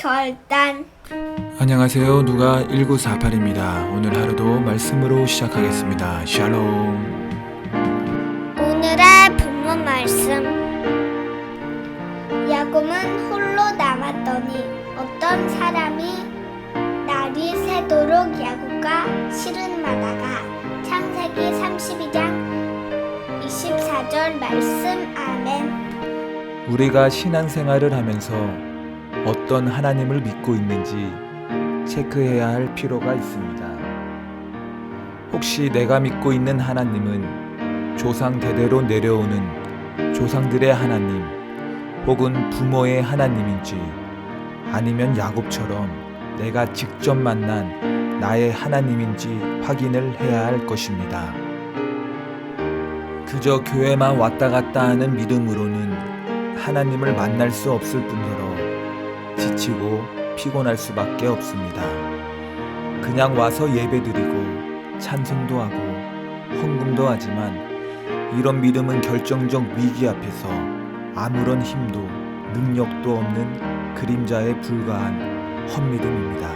결단 안녕하세요. 누가 1948입니다. 오늘 하루도 말씀으로 시작하겠습니다. 샬롬. 오늘의 본문 말씀 야곱은 홀로 남았더니 어떤 사람이 날이 새도록 야곱과 씨름하다가 창세기 32장 24절 말씀 아멘 우리가 신앙생활을 하면서 어떤 하나님을 믿고 있는지 체크해야 할 필요가 있습니다. 혹시 내가 믿고 있는 하나님은 조상 대대로 내려오는 조상들의 하나님 혹은 부모의 하나님인지 아니면 야곱처럼 내가 직접 만난 나의 하나님인지 확인을 해야 할 것입니다. 그저 교회만 왔다 갔다 하는 믿음으로는 하나님을 만날 수 없을 뿐더러 지치고 피곤할 수밖에 없습니다. 그냥 와서 예배드리고 찬송도 하고 헌금도 하지만 이런 믿음은 결정적 위기 앞에서 아무런 힘도 능력도 없는 그림자에 불과한 헛믿음입니다.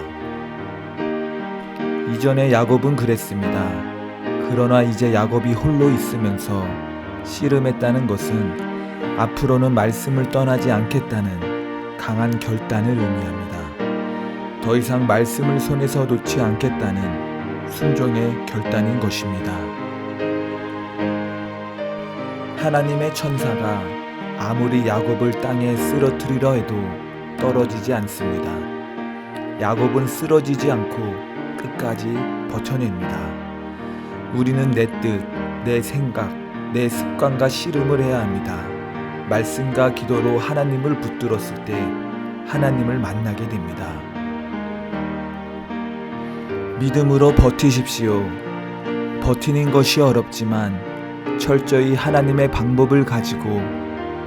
이전에 야곱은 그랬습니다. 그러나 이제 야곱이 홀로 있으면서 씨름했다는 것은 앞으로는 말씀을 떠나지 않겠다는 강한 결단을 의미합니다. 더 이상 말씀을 손에서 놓지 않겠다는 순종의 결단인 것입니다. 하나님의 천사가 아무리 야곱을 땅에 쓰러뜨리려 해도 떨어지지 않습니다. 야곱은 쓰러지지 않고 끝까지 버텨냅니다. 우리는 내 뜻, 내 생각, 내 습관과 씨름을 해야 합니다. 말씀과 기도로 하나님을 붙들었을 때 하나님을 만나게 됩니다. 믿음으로 버티십시오. 버티는 것이 어렵지만 철저히 하나님의 방법을 가지고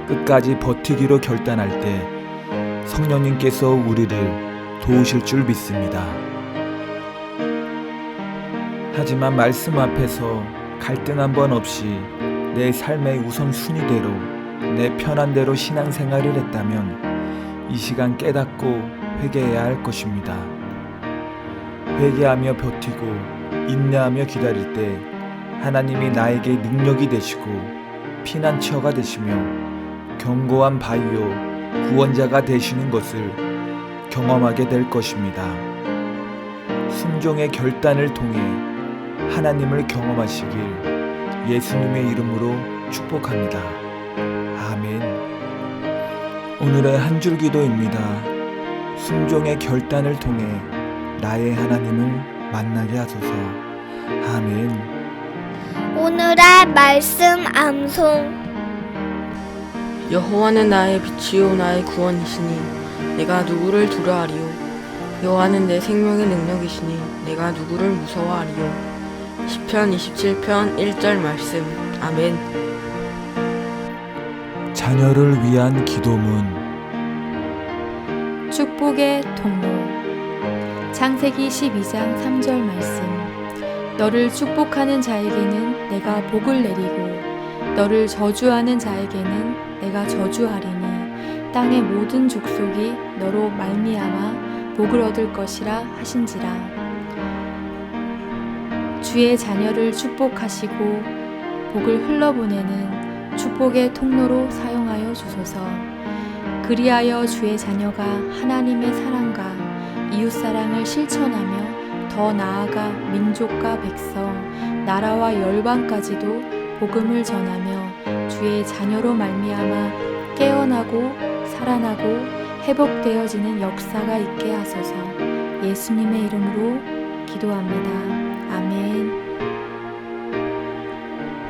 끝까지 버티기로 결단할 때 성령님께서 우리를 도우실 줄 믿습니다. 하지만 말씀 앞에서 갈등 한 번 없이 내 삶의 우선순위대로 내 편한 대로 신앙생활을 했다면 이 시간 깨닫고 회개해야 할 것입니다. 회개하며 버티고 인내하며 기다릴 때 하나님이 나에게 능력이 되시고 피난처가 되시며 견고한 바위요 구원자가 되시는 것을 경험하게 될 것입니다. 순종의 결단을 통해 하나님을 경험하시길 예수님의 이름으로 축복합니다. 아멘. 오늘의 한 줄 기도입니다. 순종의 결단을 통해 나의 하나님을 만나게 하소서. 아멘. 오늘의 말씀 암송 여호와는 나의 빛이요 나의 구원이시니 내가 누구를 두려하리요 여호와는 내 생명의 능력이시니 내가 누구를 무서워하리요 시편 27편 1절 말씀 아멘 자녀를 위한 기도문. 축복의 통로. 창세기 12장 3절 말씀. 너를 축복하는 자에게는 내가 복을 내리고 너를 저주하는 자에게는 내가 저주하리니 땅의 모든 족속이 너로 말미암아 복을 얻을 것이라 하신지라. 주의 자녀를 축복하시고 복을 흘러보내는 축복의 통로로 사용하여 주소서. 그리하여 주의 자녀가 하나님의 사랑과 이웃 사랑을 실천하며 더 나아가 민족과 백성, 나라와 열방까지도 복음을 전하며 주의 자녀로 말미암아 깨어나고 살아나고 회복되어지는 역사가 있게 하소서. 예수님의 이름으로 기도합니다.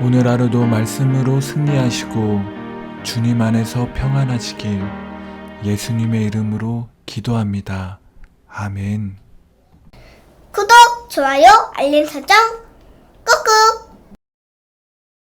오늘 하루도 말씀으로 승리하시고 주님 안에서 평안하시길 예수님의 이름으로 기도합니다. 아멘. 구독, 좋아요, 알림 설정 꾹꾹